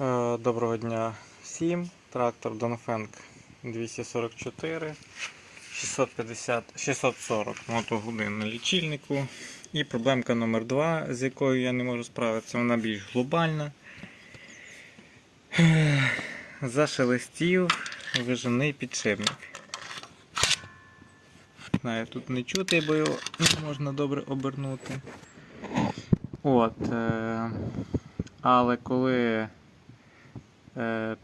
Е, Доброго дня всім. Трактор Dongfeng 244 650, 640 мотогодин на лічильнику. І проблемка номер 2 з якою я не можу справитися, вона більш глобальна. Зашелестів вижений підшипник. Знаю, тут не чути, бо його можна добре обернути. От. Е- але коли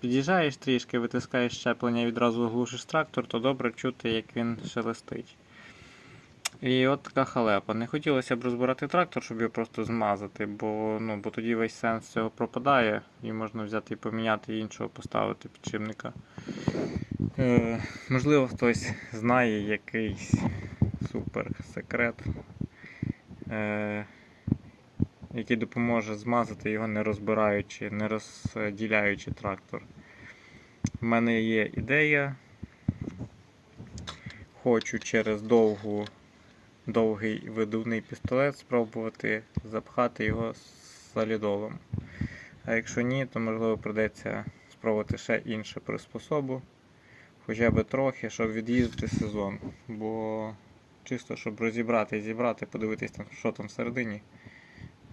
під'їжджаєш трішки, витискаєш щеплення і відразу глушиш трактор, то добре чути, як він шелестить. І от така халепа. Не хотілося б розбирати трактор, щоб його просто змазати, бо, ну, бо тоді весь сенс цього пропадає і можна взяти і поміняти і іншого поставити підшипника. Е, можливо, хтось знає якийсь супер секрет. Е, який допоможе змазати його не розбираючи, не розділяючи трактор. У мене є ідея. Хочу через довгу, довгий видувний пістолет спробувати запхати його солідолом. А якщо ні, то можливо придеться спробувати ще іншу приспособу. Хоча б трохи, щоб від'їздити сезон. Бо чисто, щоб розібрати і зібрати, подивитись там, що там всередині.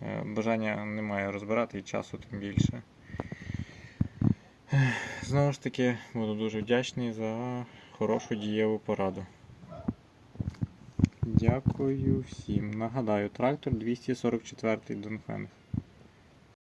Е, Бажання немає розбирати і часу тим більше. Знову ж таки, буду дуже вдячний за хорошу дієву пораду. Дякую всім. Нагадаю, трактор 244 Донфенг.